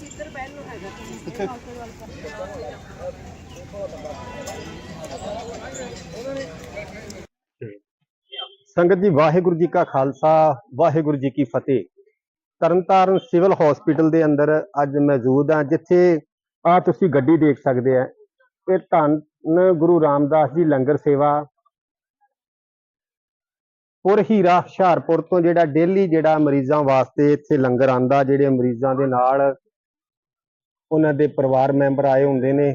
ਪੈ ਇੱਧਰ ਬਹਿਣ ਨੂੰ ਹੈਗਾ। ਤੁਸੀਂ ਆਟੋ ਵੱਲ ਸੰਗਤ ਜੀ, ਵਾਹਿਗੁਰੂ ਜੀ ਕਾ ਖਾਲਸਾ, ਵਾਹਿਗੁਰੂ ਜੀ ਕੀ ਫਤਿਹ। ਤਰਨਤਾਰਨ ਸਿਵਲ ਹਸਪੀਟਲ ਦੇ ਅੰਦਰ ਅੱਜ ਮੌਜੂਦ ਹਾਂ, ਜਿੱਥੇ ਆ ਤੁਸੀਂ ਗੱਡੀ ਦੇਖ ਸਕਦੇ ਆ। ਇਹ ਧੰਨ ਗੁਰੂ ਰਾਮਦਾਸ ਜੀ ਲੰਗਰ ਸੇਵਾ ਪੁਰ ਹੀਰਾ ਹੁਸ਼ਿਆਰਪੁਰ ਤੋਂ ਜਿਹੜਾ ਡੇਲੀ ਜਿਹੜਾ ਮਰੀਜ਼ਾਂ ਵਾਸਤੇ ਇੱਥੇ ਲੰਗਰ ਆਂਦਾ ਜਿਹੜੇ ਮਰੀਜ਼ਾਂ ਦੇ ਨਾਲ ਉਹਨਾਂ ਦੇ ਪਰਿਵਾਰ ਮੈਂਬਰ ਆਏ ਹੁੰਦੇ ਨੇ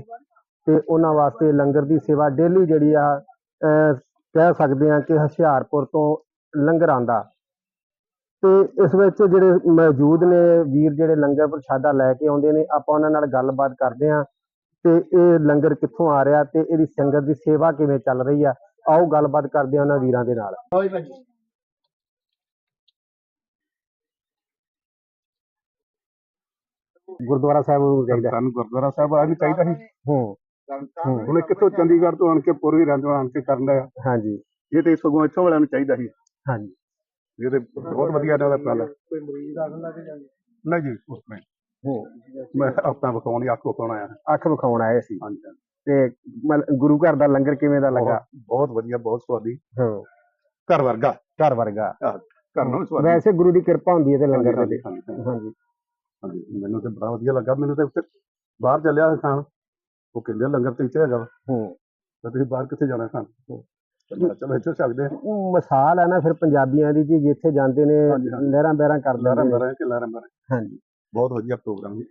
ਤੇ ਉਹਨਾਂ ਵਾਸਤੇ ਲੰਗਰ ਦੀ ਸੇਵਾ ਡੇਲੀ ਜਿਹੜੀ ਆ ਕਹਿ ਸਕਦੇ ਹਾਂ ਕਿ ਹੁਸ਼ਿਆਰਪੁਰ ਤੋਂ ਲੰਗਰ ਆਂਦਾ ਤੇ ਇਸ ਵਿੱਚ ਜਿਹੜੇ ਮੌਜੂਦ ਨੇ ਵੀਰ ਜਿਹੜੇ ਲੰਗਰ ਪ੍ਰਸ਼ਾਦਾ ਲੈ ਕੇ ਆਉਂਦੇ ਨੇ, ਆਪਾਂ ਉਹਨਾਂ ਨਾਲ ਗੱਲਬਾਤ ਕਰਦੇ ਹਾਂ ਤੇ ਇਹ ਲੰਗਰ ਕਿੱਥੋਂ ਆ ਰਿਹਾ ਤੇ ਇਹਦੀ ਸੰਗਤ ਦੀ ਸੇਵਾ ਕਿਵੇਂ ਚੱਲ ਰਹੀ ਆ, ਆਓ ਗੱਲਬਾਤ ਕਰਦੇ ਹਾਂ ਉਹਨਾਂ ਵੀਰਾਂ ਦੇ ਨਾਲ। ਗੁਰਦੁਆਰਾ ਸਾਹਿਬ ਨੂੰ ਚਾਹੀਦਾ ਸਾਨੂੰ ਗੁਰਦੁਆਰਾ ਸਾਹਿਬ ਆ ਵੀ ਚਾਹੀਦਾ ਸੀ। ਹੂੰ। ਹੁਣ ਇਹ ਕਿੱਥੋਂ ਚੰਡੀਗੜ੍ਹ ਤੋਂ ਆਣ ਕੇ ਪੁਰਵੀ ਰੰਗ ਆਣ ਕੇ ਕਰਨ ਦਾ ਹਾਂਜੀ। ਇਹ ਤੇ ਸਗੋਂ ਇੱਥੋਂ ਵਾਲਿਆਂ ਨੂੰ ਚਾਹੀਦਾ ਸੀ। ਹਾਂਜੀ। ਇਹ ਤੇ ਬਹੁਤ ਵਧੀਆ ਇਹਨਾਂ ਦਾ ਪ੍ਰਾਲਾ ਕੋਈ ਮਰੀਜ਼ ਦਾਖਲ ਲੱਗ ਜਾਂਦੇ ਨਹੀਂ? ਜੀ ਉਸ ਤਰ੍ਹਾਂ ਹੀ। ਮੈਂ ਆਪਣਾ ਵਿਖਾਉਣ ਅੱਖ ਵਿਖਾਉਣ ਆਇਆ। ਅੱਖ ਵਿਖਾਉਣ ਆਏ ਸੀ। ਹਾਂਜੀ ਹਾਂਜੀ। ਤੇ ਮਤਲਬ ਗੁਰੂ ਘਰ ਦਾ ਲੰਗਰ ਕਿਵੇਂ ਦਾ ਲੱਗਾ? ਬਹੁਤ- ਬਹੁਤ ਵਧੀਆ ਬਹੁਤ ਸਵਾਦੀ। ਹਾਂ। ਘਰ ਵਰਗਾ। ਘਰ ਵਰਗਾ। ਘਰ ਨੂੰ ਸਵਾਦੀ। ਵੈਸੇ ਗੁਰੂ ਦੀ ਕਿਰਪਾ ਹੁੰਦੀ ਹੈ ਤੇ ਲੰਗਰ ਦੇ ਹਾਂਜੀ, ਹਾਂਜੀ, ਹਾਂਜੀ। ਹਾਂਜੀ। ਮੈਨੂੰ ਤੇ ਬੜਾ ਵਧੀਆ ਲੱਗਾ ਮੈਨੂੰ ਤੇ ਉੱਥੇ ਬਾਹਰ ਚੱਲਿਆ ਖਾਣ। ਉਹ ਕਹਿੰਦੇ ਲੰਗਰ ਤੇ ਇੱਥੇ ਹੈਗਾ ਵਾ। ਹੂੰ। ਤੇ ਤੁਸੀਂ ਬਾਹਰ ਕਿੱਥੇ ਜਾਣਾ ਖਾਣ? ਤੇ ਮੈਂ ਕਿਹਾ ਚਲੋ ਇੱਥੇ ਸਕਦੇ ਹਾਂ ਉਹ ਮਿਸਾਲ ਹੈ ਨਾ ਫਿਰ ਪੰਜਾਬੀਆਂ ਦੀ ਜੀ ਜਿੱਥੇ ਜਾਂਦੇ ਨੇ ਹਾਂਜੀ, ਹਾਂਜੀ। ਲਹਿਰਾਂ ਬਹਿਰਾਂ ਕਰ ਲਾਰਾਂ ਲੈਂਦੇ ਨੇ। ਮਾਰਾਂ ਕਿ ਲਾਰਾਂ ਮਾਰਾਂ ਹਾਂਜੀ। ਬਹੁਤ ਵਧੀਆ ਪ੍ਰੋਗਰਾਮ ਸੀ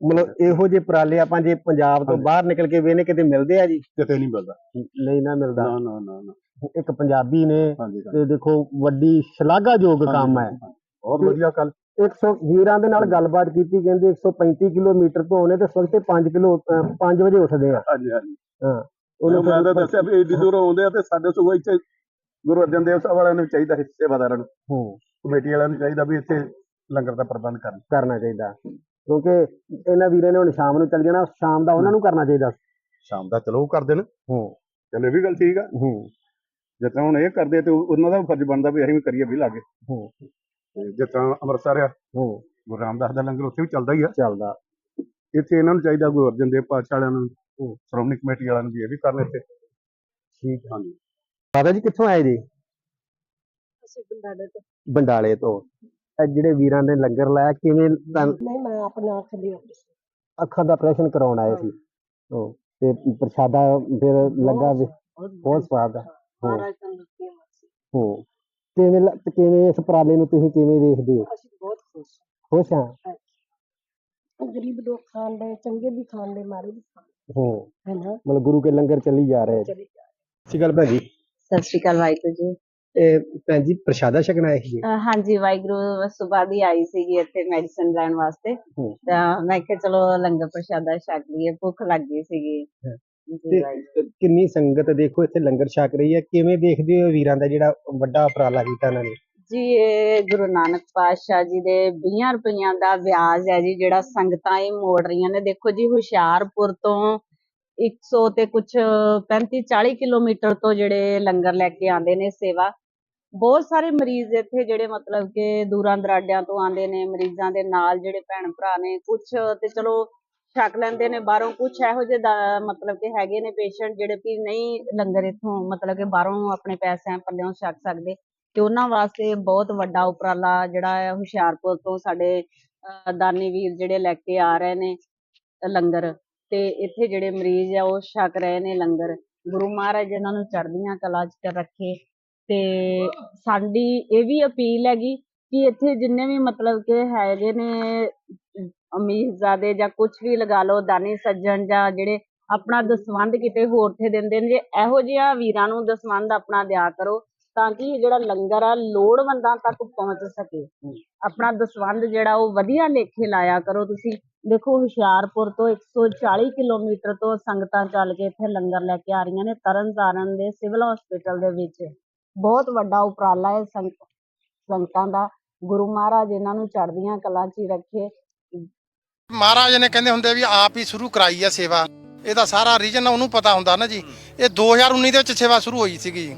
ਮਤਲਬ ਇਹੋ ਜਿਹੇ ਉਪਰਾਲੇ ਆਪਾਂ ਜੇ ਪੰਜਾਬ ਤੋਂ ਹਾਂਜੀ। ਬਾਹਰ ਨਿਕਲ ਕੇ ਵੇਨੇ ਕਿਤੇ ਮਿਲਦੇ ਆ ਜੀ? ਕਿਤੇ ਨਹੀਂ ਮਿਲਦਾ। ਨਹੀਂ ਨਾ ਮਿਲਦਾ। ਨਾ ਨਾ ਨਾ ਨਾ। ਇੱਕ ਪੰਜਾਬੀ ਨੇ ਹਾਂਜੀ ਹਾਂਜੀ। ਤੇ ਦੇਖੋ ਵੱਡੀ ਸ਼ਲਾਘਾਯੋਗ ਕੰਮ ਹੈ। ਬਹੁਤ ਵਧੀਆ ਕੱਲ 100 ਵੀਰਾਂ ਦੇ ਨਾਲ ਗੱਲਬਾਤ ਕੀਤੀ ਕਹਿੰਦੇ 135 ਕਿਲੋਮੀਟਰ ਤੋਂ ਆਉਣੇ ਤੇ ਸਵੇਰ 5 ਕਿਲੋ 5 ਵਜੇ ਉੱਠਦੇ ਆ। ਹਾਂਜੀ ਹਾਂਜੀ। ਹਾਂ ਉਹਨੂੰ ਮੈਂ ਤਾਂ ਦੱਸਿਆ ਵੀ ਏਡੀ ਦੂਰੋਂ ਆਉਂਦੇ ਆ ਤੇ ਸਾਡੇ ਸਗੋਂ ਇੱਥੇ ਗੁਰੂ ਅਰਜਨ ਦੇਵ ਸਾਹਿਬ ਵਾਲਿਆਂ ਨੂੰ ਵੀ ਚਾਹੀਦਾ ਸੀ ਸੇਵਾਦਾਰਾਂ ਨੂੰ। ਹੂੰ। ਕਮੇਟੀ ਵਾਲਿਆਂ ਨੂੰ ਚਾਹੀਦਾ ਵੀ ਇੱਥੇ ਲੰਗਰ ਦਾ ਪ੍ਰਬੰਧ ਕਰਨ। ਕਰਨਾ ਚਾਹੀਦਾ। ਕਿਉਂਕਿ ਇਹਨਾਂ ਵੀਰਾਂ ਨੇ ਹੁਣ ਸ਼ਾਮ ਨੂੰ ਚੱਲ ਜਾਣਾ ਸ਼ਾਮ ਦਾ ਉਹਨਾਂ ਨੂੰ ਕਰਨਾ ਚਾਹੀਦਾ। ਸ਼ਾਮ ਦਾ ਚਲੋ ਕਰ ਦੇਣ। ਹੂੰ। ਚਲੋ ਇਹ ਵੀ ਗੱਲ ਠੀਕ ਆ। ਹੂੰ। ਤਰ੍ਹਾਂ ਹੁਣ ਇਹ ਕਰਦੇ ਤੇ ਉਹ- ਉਹਨਾਂ ਦਾ ਫਰਜ਼ ਬਣਦਾ ਵੀ ਅਸੀਂ ਵੀ ਕਰੀਏ ਵੀ ਲਾਗੇ। ਹੂੰ। ਤੇ ਜਿਸ ਤਰ੍ਹਾਂ ਅੰਮ੍ਰਿਤਸਰ ਆ ਹੂੰ ਗੁਰੂ ਰਾਮਦਾਸ ਦਾ ਲੰਗਰ ਉੱਥੇ ਵੀ ਚੱਲਦਾ ਹੀ ਆ। ਚੱਲਦਾ। ਇੱਥੇ ਇਹਨਾਂ ਨੂੰ ਚਾਹੀਦਾ ਗੁਰੂ ਅਰਜਨ ਦੇਵ ਪਾਤਸ਼ਾਹ ਵਾਲਿਆਂ ਨੂੰ ਹੂੰ। ਸ਼੍ਰੋਮਣੀ ਕਮੇਟੀ ਵਾਲਿਆਂ ਨੂੰ ਵੀ ਇਹ ਵੀ ਕਰਨ ਇੱਥੇ। ਠੀਕ ਹਾਂਜੀ। ਦਾਦਾ ਜੀ ਕਿੱਥੋਂ ਆਏ ਜੀ? ਅਸੀਂ ਬੰਦਾੜੇ ਤੋਂ। ਬੰਡਾਲੇ ਤੋਂ। ਇਹ ਜਿਹੜੇ ਵੀਰਾਂ ਨੇ ਲੰਗਰ ਲਾਇਆ ਕਿਵੇਂ ਨਹੀਂ ਮੈਂ ਆਪਣੇ ਅੱਖ ਦੀ ਅੱਖਾਂ ਦਾ ਆਪਰੇਸ਼ਨ ਕਰਾਉਣ ਆਏ ਸੀ। ਉਹ ਤੇ ਪ੍ਰਸ਼ਾਦਾ ਫਿਰ ਲੱਗਾ ਵੀ ਬਹੁਤ ਸਵਾਦ ਹੈ ਮਹਾਰਾਜ ਤੰਦਰੁਸਤੀ ਬਖਸ਼ੇ ਹੂੰ ਕਿਵੇਂ ਲ- ਤੇ ਕਿਵੇਂ ਇਸ ਉਪਰਾਲੇ ਨੂੰ ਤੁਸੀਂ ਕਿਵੇਂ ਦੇਖਦੇ ਹੋ? ਅਸੀਂ ਬਹੁਤ ਖੁਸ਼ ਖੁਸ਼ ਹਾਂ? ਹਾਂ ਗਰੀਬ ਲੋਕ ਖਾਣ ਦੇ ਚੰਗੇ ਵੀ ਖਾਣ ਦੇ ਮਾਰੇ ਵੀ ਖਾਣ ਹੂੰ ਹੈ। ਨਾ ਮਤਲਬ ਗੁਰੂ ਕੇ ਲੰਗਰ ਚੱਲੀ ਜਾ ਰਹੇ ਚਲੇ ਜਾ ਸਤਿ ਸ਼੍ਰੀ ਅਕਾਲ ਭੈਣ ਜੀ। ਸਤਿ ਸ਼੍ਰੀ ਅਕਾਲ ਵਾਹਿਗੁਰੂ ਜੀ। ਇਹ ਭੈਣ ਜੀ ਪ੍ਰਸ਼ਾਦਾ ਛਕਣਾ ਹੈ ਜੀ ਅਹ ਹਾਂਜੀ ਵਾਹਿਗੁਰੂ ਸੁਬਾਹ ਦੀ ਆਈ ਸੀਗੀ ਇੱਥੇ ਮੈਡੀਸਨ ਲੈਣ ਵਾਸਤੇ। ਹੂੰ। ਤਾਂ ਮੈਂ ਕਿਹਾ ਚਲੋ ਲੰਗਰ ਪ੍ਰਸ਼ਾਦਾ ਛਕ ਲਈਏ ਭੁੱਖ ਲੱਗ ਗਈ ਸੀਗੀ। ਹਾਂ। ਤੇ। ਕਿੰਨੀ ਸੰਗਤ ਦੇਖੋ ਇੱਥੇ ਲੰਗਰ ਛਕ ਰਹੀ ਹੈ ਕਿਵੇਂ ਦੇਖਦੇ ਹੋ ਵੀਰਾਂ ਦਾ ਜਿਹੜਾ ਵੱਡਾ ਉਪਰਾਲਾ ਕੀਤਾ ਇਹਨਾਂ ਨੇ? ਜੀ ਇਹ ਗੁਰੂ ਨਾਨਕ ਪਾਤਸ਼ਾਹ ਜੀ ਦੇ 20 ਰੁਪਈਆਂ ਦਾ ਵਿਆਜ ਹੈ ਜੀ ਜਿਹੜਾ ਸੰਗਤਾਂ ਇਹ ਮੋੜ ਰਹੀਆਂ ਨੇ। ਦੇਖੋ ਜੀ ਹੁਸ਼ਿਆਰਪੁਰ ਤੋਂ 100 ਤੇ ਕੁਝ 35 40 ਕਿਲੋਮੀਟਰ ਤੋਂ ਜਿਹੜੇ ਲੰਗਰ ਲੈ ਕੇ ਆਉਂਦੇ ਨੇ ਸੇਵਾ। ਬਹੁਤ ਸਾਰੇ ਮਰੀਜ਼ ਇੱਥੇ ਜਿਹੜੇ ਮਤਲਬ ਕਿ ਦੂਰਾਂ ਦਰਾਡਿਆਂ ਤੋਂ ਆਉਂਦੇ ਨੇ ਮਰੀਜ਼ਾਂ ਦੇ ਨਾਲ ਜਿਹੜੇ ਭੈਣ ਭਰਾ ਨੇ ਕੁਝ ਤੇ ਚਲੋ ਛਕ ਲੈਂਦੇ ਨੇ, ਬਾਹਰੋਂ ਕੁਝ ਇਹੋ ਜਿਹੇ ਮਤਲਬ ਕਿ ਹੈਗੇ ਨੇ ਪੇਸ਼ੈਂਟ ਜਿਹੜੇ ਵੀ ਨਹੀਂ ਲੰਗਰ ਇੱਥੋਂ ਮਤਲਬ ਕਿ ਬਾਹਰੋਂ ਆਪਣੇ ਪੈਸਿਆਂ ਪੱਲਿਓਂ ਛਕ ਸਕਦੇ ਤੇ ਉਹਨਾਂ ਵਾਸਤੇ ਬਹੁਤ ਵੱਡਾ ਉਪਰਾਲਾ ਜਿਹੜਾ ਹੈ ਹੁਸ਼ਿਆਰਪੁਰ ਤੋਂ ਸਾਡੇ ਦਾਨੀ ਵੀਰ ਜਿਹੜੇ ਲੈ ਕੇ ਆ ਰਹੇ ਨੇ ਲੰਗਰ ਤੇ ਇੱਥੇ ਜਿਹੜੇ ਮਰੀਜ਼ ਆ ਉਹ ਛਕ ਰਹੇ ਨੇ ਲੰਗਰ। ਗੁਰੂ ਮਹਾਰਾਜ ਇਹਨਾਂ ਨੂੰ ਚੜ੍ਹਦੀਆਂ ਕਲਾ 'ਚ ਰੱਖੇ ਤੇ ਸਾਡੀ ਇਹ ਵੀ ਅਪੀਲ ਹੈਗੀ ਕਿ ਇੱਥੇ ਜਿੰਨੇ ਵੀ ਮਤਲਬ ਕਿ ਹੈਗੇ ਨੇ ਅਮੀਰਜ਼ਾਦੇ ਜਾਂ ਕੁਝ ਵੀ ਲਗਾ ਲਓ, ਦਾਨੀ ਸੱਜਣ ਜਾਂ ਜਿਹੜੇ ਆਪਣਾ ਦਸਵੰਧ ਕਿਤੇ ਹੋਰ ਤੇ ਦਿੰਦੇ ਨੇ, ਜੇ ਇਹੋ ਜਿਹਾ ਵੀਰਾਂ ਨੂੰ ਦਸਵੰਧ ਆਪਣਾ ਦਿਆ ਕਰੋ, ਤਾਂ ਕਿ ਇਹ ਜਿਹੜਾ ਲੰਗਰ ਆ ਲੋੜਵੰਦਾਂ ਤੱਕ ਪਹੁੰਚ ਸਕੇ। ਆਪਣਾ ਦਸਵੰਧ ਜਿਹੜਾ ਉਹ ਵਧੀਆ ਲੇਖੇ ਲਾਇਆ ਕਰੋ ਤੁਸੀਂ। ਦੇਖੋ, ਹੁਸ਼ਿਆਰਪੁਰ ਤੋਂ 140 ਕਿਲੋਮੀਟਰ ਤੋਂ ਸੰਗਤਾਂ ਚੱਲ ਕੇ ਇੱਥੇ ਲੰਗਰ ਲੈ ਕੇ ਆ ਰਹੀਆਂ ਨੇ, ਤਰਨਤਾਰਨ ਦੇ ਸਿਵਲ ਹਸਪੀਟਲ ਦੇ ਵਿੱਚ। ਬਹੁਤ ਵੱਡਾ ਉਪਰਾਲਾ ਹੈ ਸੰਗ- ਸੰਗਤਾਂ ਦਾ। ਗੁਰੂ ਮਹਾਰਾਜ ਇਹਨਾਂ ਨੂੰ ਚੜ੍ਹਦੀਆਂ ਕਲਾ 'ਚ ਹੀ ਰੱਖੇ। ਮਹਾਰਾਜ ਨੇ ਕਹਿੰਦੇ ਹੁੰਦੇ ਵੀ ਆਪ ਹੀ ਸ਼ੁਰੂ ਕਰਾਈ ਆ ਸੇਵਾ। ਇਹਦਾ ਸਾਰਾ ਰੀਜਨ ਉਹਨੂੰ ਪਤਾ ਹੁੰਦਾ ਨਾ ਜੀ। ਇਹ 2019 ਦੇ ਵਿੱਚ ਸੇਵਾ ਸ਼ੁਰੂ ਹੋਈ ਸੀਗੀ।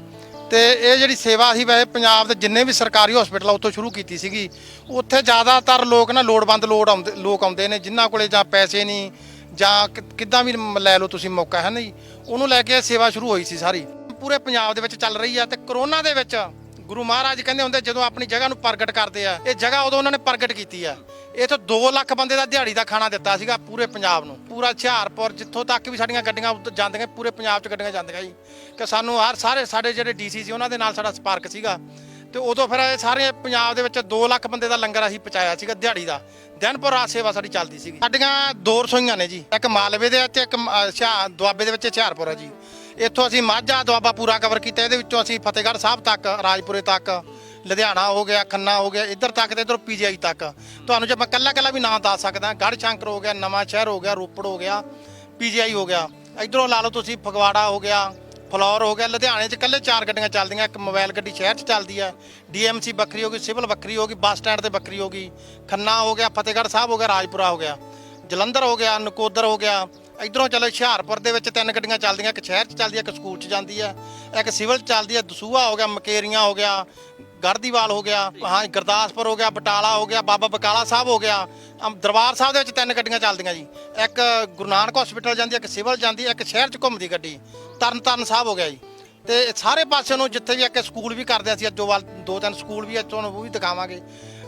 ਤੇ ਇਹ ਜਿਹੜੀ ਸੇਵਾ ਸੀ ਵੈਸੇ ਪੰਜਾਬ ਦੇ ਜਿੰਨੇ ਵੀ ਸਰਕਾਰੀ ਹਸਪੀਟਲ ਉੱਥੋਂ ਸ਼ੁਰੂ ਕੀਤੀ ਸੀਗੀ। ਉੱਥੇ ਜ਼ਿਆਦਾਤਰ ਲੋਕ ਨਾ ਲੋੜਵੰਦ ਲੋੜ ਆਉਂਦੇ, ਲੋਕ ਆਉਂਦੇ ਨੇ, ਜਿਨ੍ਹਾਂ ਕੋਲੇ ਜਾਂ ਪੈਸੇ ਨਹੀਂ, ਜਾਂ ਕਿੱਦਾਂ ਵੀ ਲੈ ਲਓ ਤੁਸੀਂ ਮੌਕਾ, ਹੈ ਨਾ ਜੀ। ਉਹਨੂੰ ਲੈ ਕੇ ਇਹ ਸੇਵਾ ਸ਼ੁਰੂ ਹੋਈ ਸੀ ਸਾਰੀ। ਪੂਰੇ ਪੰਜਾਬ ਦੇ ਵਿੱਚ ਚੱਲ ਰਹੀ ਆ ਤੇ ਕਰੋਨਾ ਦੇ ਵਿੱਚ ਗੁਰੂ ਮਹਾਰਾਜ ਕਹਿੰਦੇ ਹੁੰਦੇ ਜਦੋਂ ਆਪਣੀ ਜਗ੍ਹਾ ਨੂੰ ਪ੍ਰਗਟ ਕਰਦੇ ਆ, ਇਹ ਜਗ੍ਹਾ ਉਦੋਂ ਉਹਨਾਂ ਨੇ ਪ੍ਰਗਟ ਕੀਤੀ ਆ। ਇਹ ਤੋਂ 2 ਲੱਖ ਬੰਦੇ ਦਾ ਦਿਹਾੜੀ ਦਾ ਖਾਣਾ ਦਿੱਤਾ ਸੀਗਾ ਪੂਰੇ ਪੰਜਾਬ ਨੂੰ। ਪੂਰਾ ਹੁਸ਼ਿਆਰਪੁਰ, ਜਿੱਥੋਂ ਤੱਕ ਵੀ ਸਾਡੀਆਂ ਗੱਡੀਆਂ ਉੱਧਰ ਜਾਂਦੀਆਂ, ਪੂਰੇ ਪੰਜਾਬ 'ਚ ਗੱਡੀਆਂ ਜਾਂਦੀਆਂ ਜੀ ਕਿ ਸਾਨੂੰ ਹਰ ਸਾਰੇ ਸਾਡੇ ਜਿਹੜੇ ਡੀਸੀ ਸੀ ਉਹਨਾਂ ਦੇ ਨਾਲ ਸਾਡਾ ਸੰਪਰਕ ਸੀਗਾ। ਤੇ ਉਦੋਂ ਫਿਰ ਇਹ ਸਾਰੇ ਪੰਜਾਬ ਦੇ ਵਿੱਚ 2 ਲੱਖ ਬੰਦੇ ਦਾ ਲੰਗਰ ਅਸੀਂ ਪਹੁੰਚਾਇਆ ਸੀਗਾ ਦਿਹਾੜੀ ਦਾ। ਦਿਨਪੁਰ ਰਾਤ ਸੇਵਾ ਸਾਡੀ ਚੱਲਦੀ ਸੀਗੀ। ਸਾਡੀਆਂ ਦੋ ਰਸੋਈਆਂ ਨੇ ਜੀ। ਇੱਕ ਮਾਲਵੇ ਦੇ ਵਿੱਚ ਇੱਕ ਮ- ਦੁਆਬੇ ਦੇ ਵਿੱਚ ਹੁਸ਼ਿਆਰਪੁਰ ਹੈ ਜੀ। ਇੱਥੋਂ ਅਸੀਂ ਮਾਝਾ ਦੁਆਬਾ ਪੂਰਾ ਕਵਰ ਕੀਤਾ ਇਹਦੇ ਵਿੱਚੋਂ ਅਸੀਂ ਫਤਿਹਗੜ੍ਹ ਸਾਹਿਬ ਤੱਕ ਰਾਜਪੁਰੇ ਤੱਕ ਲੁਧਿਆਣਾ ਹੋ ਗਿਆ ਖੰਨਾ ਹੋ ਗਿਆ ਇੱਧਰ ਤੱਕ ਤੇ ਇੱਧਰ ਪੀਜੀਆਈ ਤੱਕ ਤੁਹਾਨੂੰ ਜੇ ਮੈਂ ਕੱਲਾ ਕੱਲਾ ਵੀ ਨਾਮ ਦੱਸ ਸਕਦਾ ਗੜ੍ਹ ਸ਼ੰਕਰ ਹੋ ਗਿਆ ਨਵਾਂ ਸ਼ਹਿਰ ਹੋ ਗਿਆ ਰੋਪੜ ਹੋ ਗਿਆ ਪੀਜੀਆਈ ਹੋ ਗਿਆ ਇਧਰੋਂ ਲਾ ਲਓ ਤੁਸੀਂ ਫਗਵਾੜਾ ਹੋ ਗਿਆ ਫਲੋਰ ਹੋ ਗਿਆ ਲੁਧਿਆਣੇ 'ਚ ਕੱਲੇ ਚਾਰ ਗੱਡੀਆਂ ਚੱਲਦੀਆਂ ਇੱਕ ਮੋਬਾਈਲ ਗੱਡੀ ਸ਼ਹਿਰ 'ਚ ਚੱਲਦੀ ਹੈ ਡੀਐਮਸੀ ਵੱਖਰੀ ਹੋ ਗਈ ਸਿਵਲ ਵੱਖਰੀ ਹੋ ਗਈ ਬੱਸ ਸਟੈਂਡ ਤੇ ਵੱਖਰੀ ਹੋ ਗਈ ਖੰਨਾ ਹੋ ਗਿਆ ਫਤਿਹਗੜ੍ਹ ਸਾਹਿਬ ਹੋ ਗਿਆ ਰਾਜਪੁਰਾ ਹੋ ਗਿਆ ਜਲੰਧਰ ਹੋ ਗਿਆ ਨਕੋਦਰ ਹੋ ਗਿਆ ਇਧਰੋਂ ਚਲੋ ਹੁਸ਼ਿਆਰਪੁਰ ਦੇ ਵਿੱਚ ਤਿੰਨ ਗੱਡੀਆਂ ਚੱਲਦੀਆਂ ਇੱਕ ਸ਼ਹਿਰ 'ਚ ਚੱਲਦੀ ਹੈ ਇੱਕ ਸਕੂਲ 'ਚ ਜਾਂਦੀ ਹੈ ਇੱਕ ਸਿਵਲ 'ਚ ਚੱਲਦੀ ਹੈ ਦਸੂਹਾ ਹੋ ਗਿਆ ਮਕੇਰੀਆਂ ਹੋ ਗਿਆ ਗੜਦੀਵਾਲ ਹੋ ਗਿਆ ਹਾਂ ਗੁਰਦਾਸਪੁਰ ਹੋ ਗਿਆ ਬਟਾਲਾ ਹੋ ਗਿਆ ਬਾਬਾ ਬਕਾਲਾ ਸਾਹਿਬ ਹੋ ਗਿਆ। ਅਮ ਦਰਬਾਰ ਸਾਹਿਬ ਦੇ ਵਿੱਚ ਤਿੰਨ ਗੱਡੀਆਂ ਚੱਲਦੀਆਂ ਜੀ। ਇੱਕ ਗੁਰੂ ਨਾਨਕ ਹਸਪੀਟਲ ਜਾਂਦੀ ਹੈ ਇੱਕ ਸਿਵਲ ਜਾਂਦੀ ਹੈ ਇੱਕ ਸ਼ਹਿਰ 'ਚ ਘੁੰਮਦੀ ਗੱਡੀ। ਤਰਨ ਤਾਰਨ ਸਾਹਿਬ ਹੋ ਗਿਆ ਜੀ। ਤੇ ਸਾਰੇ ਪਾਸੇ ਨੂੰ ਜਿੱਥੇ ਵੀ ਇੱਕ ਸਕੂਲ ਵੀ ਕਰਦੇ ਅਸੀਂ ਅੱਜੋਵਾਲ ਦੋ ਤਿੰਨ ਸਕੂਲ ਵੀ ਇੱਥੋਂ ਉਹ ਵੀ ਦਿਖਾਵਾਂਗੇ।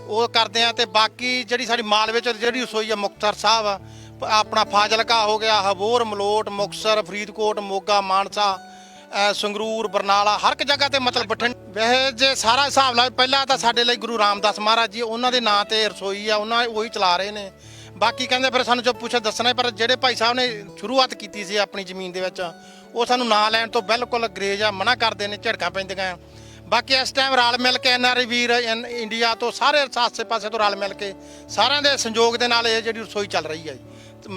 ਉਹ ਕਰਦੇ ਆ ਤੇ ਬਾਕੀ ਜਿਹੜੀ ਸਾਡੀ ਮਾਲਵੇ ਚ ਜਿਹੜੀ ਰਸੋਈ ਆ ਮੁਕਤਸਰ ਸਾਹਿਬ ਆ, ਆਪਣਾ ਫਾਜ਼ਿਲਕਾ ਹੋ ਗਿਆ, ਹਬੋਰ, ਮਲੋਟ, ਮੁਕਤਸਰ, ਫਰੀਦਕੋਟ, ਮੋਗਾ, ਮਾਨਸਾ ਸੰਗਰੂਰ, ਬਰਨਾਲਾ, ਹਰ ਇੱਕ ਜਗ੍ਹਾ ਤੇ ਮਤਲਬ ਬਠਿੰਡ ਵੈਸੇ ਜੇ ਸਾਰਾ ਹਿਸਾਬ ਲਾ ਪਹਿਲਾਂ ਤਾਂ ਸਾਡੇ ਲਈ ਗੁਰੂ ਰਾਮਦਾਸ ਮਹਾਰਾਜ ਜੀ, ਉਹਨਾਂ ਦੇ ਨਾਂ ਤੇ ਰਸੋਈ ਆ, ਉਹਨਾਂ ਉਹੀ ਚਲਾ ਰਹੇ ਨੇ। ਬਾਕੀ ਕਹਿੰਦੇ ਫਿਰ ਸਾਨੂੰ ਜੋ ਪੁੱਛੇ ਦੱਸਣਾ ਪਰ ਜਿਹੜੇ ਭਾਈ ਸਾਹਿਬ ਨੇ ਸ਼ੁਰੂਆਤ ਕੀਤੀ ਸੀ ਆਪਣੀ ਜ਼ਮੀਨ ਦੇ ਵਿੱਚ, ਉਹ ਸਾਨੂੰ ਨਾਂ ਲੈਣ ਤੋਂ ਬਿਲਕੁਲ ਗਰੇਜ ਆ, ਮਨਾ ਕਰਦੇ ਨੇ, ਝੜਕਾਂ ਪੈਂਦੀਆਂ। ਬਾਕੀ ਇਸ ਟਾਈਮ ਰਲ ਮਿਲ ਕੇ ਐਨਆਰਆਈ ਵੀਰ ਇਨ- ਇੰਡੀਆ ਤੋਂ ਸਾਰੇ ਆਸੇ ਪਾਸੇ ਤੋਂ ਰਲ ਮਿਲ ਕੇ ਸਾਰਿਆਂ ਦੇ ਸੰਯੋਗ ਦੇ ਨਾਲ ਇਹ ਜਿਹੜੀ ਰਸੋਈ ਚੱਲ ਰਹੀ ਹੈ ਜੀ।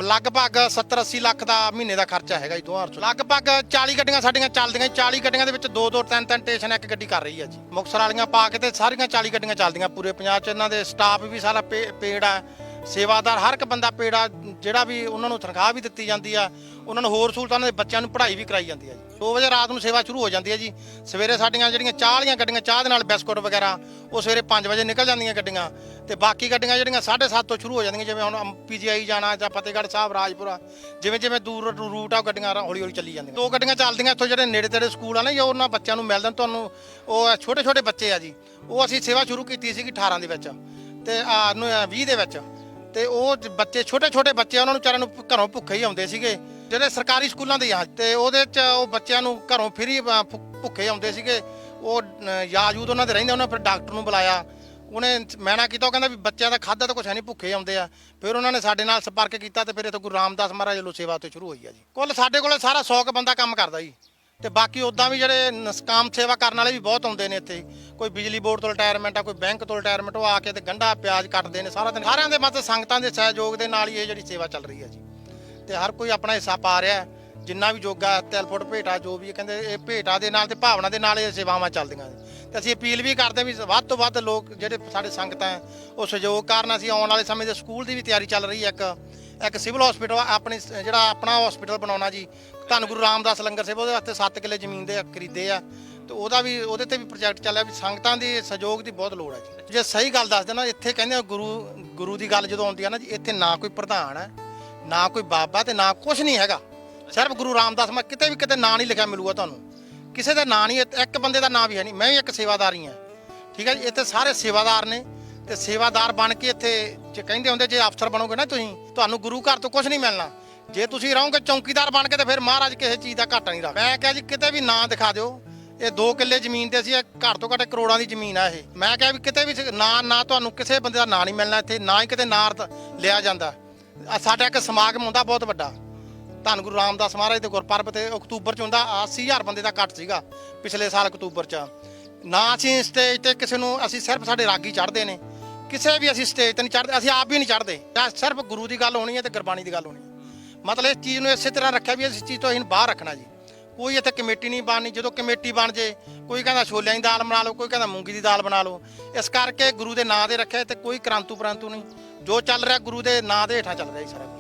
ਲਗਭਗ 70 80 ਲੱਖ ਦਾ ਮਹੀਨੇ ਦਾ ਖਰਚਾ ਹੈਗਾ ਜੀ ਦੋਹਾਂ ਲਗਭਗ 40 ਗੱਡੀਆਂ ਸਾਡੀਆਂ ਚੱਲਦੀਆਂ ਜੀ। 40 ਗੱਡੀਆਂ ਦੇ ਵਿੱਚ ਦੋ ਦੋ, ਤਿੰਨ ਤਿੰਨ ਸਟੇਸ਼ਨ ਇੱਕ ਗੱਡੀ ਕਰ ਰਹੀ ਹੈ ਜੀ। ਮੁਕਤਸਰ ਵਾਲੀਆਂ ਪਾ ਕੇ ਤੇ ਸਾਰੀਆਂ 40 ਗੱਡੀਆਂ ਚੱਲਦੀਆਂ ਪੂਰੇ ਪੰਜਾਬ 'ਚ। ਇਹਨਾਂ ਦੇ ਸਟਾਫ ਵੀ ਸਾਰਾ ਪੇ- ਪੇਡ ਆ। ਸੇਵਾਦਾਰ, ਹਰ ਇੱਕ ਬੰਦਾ ਪੇੜਾ ਜਿਹੜਾ ਵੀ ਉਹਨਾਂ ਨੂੰ ਤਨਖਾਹ ਵੀ ਦਿੱਤੀ ਜਾਂਦੀ ਆ, ਉਹਨਾਂ ਨੂੰ ਹੋਰ ਸਹੂਲਤਾਂ ਦੇ ਬੱਚਿਆਂ ਨੂੰ ਪੜ੍ਹਾਈ ਵੀ ਕਰਾਈ ਜਾਂਦੀ ਆ ਜੀ। 2 ਵਜੇ ਰਾਤ ਨੂੰ ਸੇਵਾ ਸ਼ੁਰੂ ਹੋ ਜਾਂਦੀ ਹੈ ਜੀ। ਸਵੇਰੇ ਸਾਡੀਆਂ ਜਿਹੜੀਆਂ ਚਾਹ ਵਾਲੀਆਂ ਗੱਡੀਆਂ, ਚਾਹ ਦੇ ਨਾਲ ਬਿਸਕੁਟ ਵਗੈਰਾ, ਉਹ ਸਵੇਰੇ 5 ਵਜੇ ਨਿਕਲ ਜਾਂਦੀਆਂ ਗੱਡੀਆਂ। ਤੇ ਬਾਕੀ ਗੱਡੀਆਂ ਜਿਹੜੀਆਂ 7:30 ਤੋਂ ਸ਼ੁਰੂ ਹੋ ਜਾਂਦੀਆਂ, ਜਿਵੇਂ ਹੁਣ ਪੀਜੀਆਈ ਜਾਣਾ ਜਾਂ ਫਤਿਹਗੜ੍ਹ ਸਾਹਿਬ, ਰਾਜਪੁਰਾ ਜਿਵੇਂ ਜਿਵੇਂ ਦੂਰ ਰੂ- ਰੂਟ ਆ, ਉਹ ਗੱਡੀਆਂ ਹੌਲੀ ਹੌਲੀ ਚੱਲੀ ਜਾਂਦੀਆਂ। ਦੋ ਗੱਡੀਆਂ ਚੱਲਦੀਆਂ ਇੱਥੋਂ ਜਿਹੜੇ ਨੇੜੇ ਤੇੜੇ ਸਕੂਲ ਆ ਨਾ, ਜੀ ਉਹਨਾਂ ਬੱਚਿਆਂ ਨੂੰ ਮਿਲਦੇ ਨੇ ਤੁਹਾਨੂੰ, ਉਹ ਛੋਟੇ ਛੋਟੇ ਬੱਚੇ ਆ ਜੀ। ਉਹ ਅਸੀਂ ਸੇਵਾ ਸ਼ੁਰੂ ਕੀਤੀ ਸੀਗੀ 18 ਦੇ ਵਿੱਚ। ਤੇ, ਆ 20 ਦੇ ਵਿੱਚ। ਤੇ ਉਹ ਜ- ਬੱਚੇ ਛੋਟੇ ਛੋਟੇ ਬੱਚੇ ਉਹਨਾਂ ਨੂੰ ਵਿਚਾਰਿਆਂ ਨੂੰ ਭ- ਘਰੋਂ ਭੁੱਖੇ ਹੀ ਆਉਂਦੇ ਸੀਗੇ। ਜਿਹੜੇ ਸਰਕਾਰੀ ਸਕੂਲਾਂ ਦੇ ਆ ਤੇ ਉਹਦੇ ਚ ਉਹ ਬੱਚਿਆਂ ਨੂੰ ਘਰੋਂ ਫਰੀ ਭੁੱਖੇ ਆਉਂਦੇ ਸੀਗੇ। ਉਹ ਅ, ਯਾਜੂਦ ਉਹਨਾਂ ਦੇ ਰਹਿੰਦੇ ਉਹਨਾਂ ਫਿਰ ਡਾਕਟਰ ਨੂੰ ਬੁਲਾਇਆ। ਉਹਨੇ ਮੈਨਾ ਕੀਤਾ ਉਹ ਕਹਿੰਦਾ ਵੀ ਬੱਚਿਆਂ ਦਾ ਖਾਦਾ ਤਾਂ ਕੁਛ ਹੈ ਨਹੀਂ ਭੁੱਖੇ ਆਉਂਦੇ ਆ। ਫਿਰ ਉਹਨਾਂ ਨੇ ਸਾਡੇ ਨਾਲ ਸੰਪਰਕ ਕੀਤਾ ਤੇ ਫਿਰ ਇੱਥੇ ਗੁਰੂ ਰਾਮਦਾਸ ਮਹਾਰਾਜ ਵੱਲੋਂ ਸੇਵਾ ਤੇ ਸ਼ੁਰੂ ਹੋਈ ਆ ਜੀ। ਕੁੱਲ ਸਾਡੇ ਕੋਲੇ ਸਾਰਾ 100 ਕੁ ਬੰਦਾ ਕੰਮ ਕਰਦਾ ਜੀ। ਤੇ ਬਾਕੀ ਉਦਾਂ ਵੀ ਜਿਹੜੇ ਨਸਕਾਮ ਸੇਵਾ ਕਰਨ ਵਾਲੇ ਵੀ ਬਹੁਤ ਆਉਂਦੇ ਨੇ ਇੱਥੇ। ਕੋਈ ਬਿਜਲੀ ਬੋਰਡ ਤੋਂ ਰਿਟਾਇਰਮੈਂਟ ਆ ਕੋਈ ਬੈਂਕ ਤੋਂ ਰਿਟਾਇਰਮੈਂਟ ਉਹ ਆ ਕੇ ਤੇ ਗੰਢਾ ਪਿਆਜ਼ ਕੱਟਦੇ ਨੇ ਸਾਰਾ ਦਿਨ। ਸਾਰਿਆਂ ਦੇ ਮਤਲਬ ਸੰਗਤਾਂ ਦੇ ਸਹਿਯੋਗ ਦੇ ਨਾਲ ਹੀ ਇਹ ਜਿਹੜੀ ਸੇਵਾ ਚੱਲ ਰਹੀ ਹੈ ਜੀ। ਤੇ ਹਰ ਕੋਈ ਆਪਣਾ ਹਿੱਸਾ ਪਾ ਰਿਹਾ ਜਿੰਨਾ ਵੀ ਜੋਗਾ ਤਿਲ ਫੁੱਟ ਭੇਟਾ ਜੋ ਵੀ ਕਹਿੰਦੇ ਇਹ ਭੇਟਾ ਦੇ ਨਾਲ ਤੇ ਭਾਵਨਾ ਦੇ ਨਾਲ ਇਹ ਸੇਵਾਵਾਂ ਚੱਲਦੀਆਂ ਨੇ। ਤੇ ਅਸੀਂ ਅਪੀਲ ਵੀ ਕਰਦੇ ਹਾਂ ਵੀ ਵੱਧ ਤੋਂ ਵੱਧ ਲੋਕ ਜਿਹੜੇ ਸਾਡੇ ਸੰਗਤਾਂ ਹੈ, ਉਹ ਸਹਿਯੋਗ ਕਰਨ ਅਸੀਂ ਆਉਣ ਵਾਲੇ ਸਮੇਂ ਦੇ ਸਕੂਲ ਦੀ ਵੀ ਤਿਆਰੀ ਚੱਲ ਰਹੀ ਹੈ ਇੱਕ। ਇੱਕ ਸਿਵਲ ਹਸਪੀਟਲ ਆਪਣੀ ਜਿਹੜਾ ਆਪਣਾ ਹਸਪੀਟਲ ਬਣਾਉਣਾ ਜੀ। ਧੰਨ ਗੁਰੂ ਰਾਮਦਾਸ ਲੰਗਰ ਸੇਵਾ ਉਹਦੇ ਵਾਸਤੇ 7 ਕਿੱਲੇ ਜ਼ਮੀਨ ਦੇ ਖਰੀਦੇ ਆ। ਤੇ ਉਹਦਾ ਵੀ, ਉਹਦੇ ਤੇ ਵੀ ਪ੍ਰੋਜੈਕਟ ਚੱਲਿਆ ਵੀ ਸੰਗਤਾਂ ਦੀ ਸਹਿਯੋਗ ਦੀ ਬਹੁਤ ਲੋੜ ਹੈ ਜੀ। ਜੇ ਸਹੀ ਗੱਲ ਦੱਸ ਦੇਣਾ ਇੱਥੇ ਕਹਿੰਦੇ ਆ ਗੁਰੂ ਗੁਰੂ ਦੀ ਗੱਲ ਜਦੋਂ ਆਉਂਦੀ ਆ ਨਾ ਜੀ, ਇੱਥੇ ਨਾ ਕੋਈ ਪ੍ਰਧਾਨ ਹੈ ਨਾ ਕੋਈ ਬਾਬਾ ਤੇ ਨਾ ਕੁਝ ਨਹੀਂ ਹੈਗਾ। ਸਿਰਫ ਗੁਰੂ ਰਾਮਦਾਸ, ਮੈਂ ਕਿਤੇ ਵੀ ਕਿਤੇ ਨਾਂ ਨਹੀਂ ਲਿਖਿਆ ਮਿਲੂਗਾ ਤੁਹਾਨੂੰ। ਕਿਸੇ ਦਾ ਨਾਂ ਨਹੀਂ, ਇੱਕ- ਇੱਕ ਬੰਦੇ ਦਾ ਨਾਂ ਵੀ ਹੈ ਨਹੀਂ। ਮੈਂ ਵੀ ਇੱਕ ਸੇਵਾਦਾਰ ਹੀ ਹਾਂ। ਠੀਕ ਹੈ ਜੀ, ਇੱਥੇ ਸਾਰੇ ਸੇਵਾਦਾਰ ਨੇ। ਤੇ ਸੇਵਾਦਾਰ ਬਣ ਕੇ ਇੱਥੇ ਜੇ ਕਹਿੰਦੇ ਹੁੰਦੇ ਜੇ ਅਫਸਰ ਬਣੋਗੇ ਨਾ ਤੁਸੀਂ, ਤੁਹਾਨੂੰ ਗੁਰੂ ਘਰ ਤੋਂ ਕੁਝ ਨਹੀਂ ਮਿਲਣਾ। ਜੇ ਤੁਸੀਂ ਰਹੋਗੇ ਚੌਕੀਦਾਰ ਬਣ ਕੇ ਤੇ ਫਿਰ ਮਹਾਰਾਜ ਕਿਸੇ ਚੀਜ਼ ਦਾ ਘਾਟਾ ਨਹੀਂ ਰੱਖ ਮੈਂ ਕਿਹਾ ਜੀ ਕਿਤੇ ਵੀ ਨਾਂ ਦਿਖਾ ਦਿਓ, ਇਹ 2 ਕਿੱਲੇ ਜ਼ਮੀਨ ਤੇ ਅਸੀਂ ਇਹ ਘੱਟ ਤੋਂ ਘੱਟ ਕਰੋੜਾਂ ਦੀ ਜ਼ਮੀਨ ਆ ਇਹ। ਮੈਂ ਕਿਹਾ ਵੀ ਕਿਤੇ ਵੀ ਨਾਂ ਨਾ ਤੁਹਾਨੂੰ ਕਿਸੇ ਬੰਦੇ ਦਾ ਨਾਂ ਨਹੀਂ ਮਿਲਣਾ ਇੱਥੇ, ਨਾ ਹੀ ਕਿਤੇ ਨਾਂ ਲਿਆ ਜਾਂਦਾ। ਸਾਡਾ ਇੱਕ ਸਮਾਗਮ ਹੁੰਦਾ ਬਹੁਤ ਵੱਡਾ। ਧੰਨ ਗੁਰੂ ਰਾਮਦਾਸ ਮਹਾਰਾਜ ਦੇ ਗੁਰਪੁਰਬ ਤੇ ਅਕਤੂਬਰ ਚ ਹੁੰਦਾ 80000 ਬੰਦੇ ਦਾ ਇਕੱਠ ਸੀਗਾ ਪਿਛਲੇ ਸਾਲ ਅਕਤੂਬਰ ਚ। ਨਾ ਅਸੀਂ ਸਟੇਜ ਤੇ ਕਿਸੇ ਨੂੰ, ਅਸੀਂ ਸਿਰਫ ਸਾਡੇ ਰਾਗੀ ਚੜ੍ਹਦੇ ਨੇ। ਕਿਸੇ ਵੀ ਅਸੀਂ ਸਟੇਜ ਤੇ ਨਹੀਂ ਚੜ੍ਹਦੇ, ਅਸੀਂ ਆਪ ਵੀ ਨਹੀਂ ਚੜ੍ਹਦੇ। ਤਾਂ ਸਿਰਫ ਗੁਰੂ ਦੀ ਗੱਲ ਹੋਣੀ ਹੈ ਤੇ ਗੁਰਬਾਣੀ ਦੀ ਗੱਲ ਹੋਣੀ ਹੈ। ਮਤਲਬ ਇਸ ਚੀਜ਼ ਨੂੰ ਇਸੇ ਤਰ੍ਹਾਂ ਰੱਖਿਆ ਵੀ ਇਸ ਚੀਜ਼ ਤੋਂ ਅਸੀਂ ਬਾਹਰ ਰੱਖਣਾ ਜੀ। ਕੋਈ ਇੱਥੇ ਕਮੇਟੀ ਨਹੀਂ ਬਣਨੀ, ਜਦੋਂ ਕਮੇਟੀ ਬਣ ਜੇ, ਕੋਈ ਕਹਿੰਦਾ ਛੋਲਿਆਂ ਦੀ ਦਾਲ ਬਣਾ ਲਓ, ਕੋਈ ਕਹਿੰਦਾ ਮੂੰਗੀ ਦੀ ਦਾਲ ਬਣਾ ਲਓ, ਇਸ ਕਰਕੇ ਗੁਰੂ ਦੇ ਨਾਂ ਦੇ ਰੱਖਿਆ ਤੇ ਕੋਈ ਕ੍ਰਾਂਤੂ ਪਰੰਤੂ ਨਹੀਂ। ਜੋ ਚੱਲ ਰਿਹਾ ਗੁਰੂ ਦੇ ਨਾਂ ਦੇ ਹੇਠਾਂ ਚੱਲ ਰਿਹਾ ਜੀ ਸਾਰਾ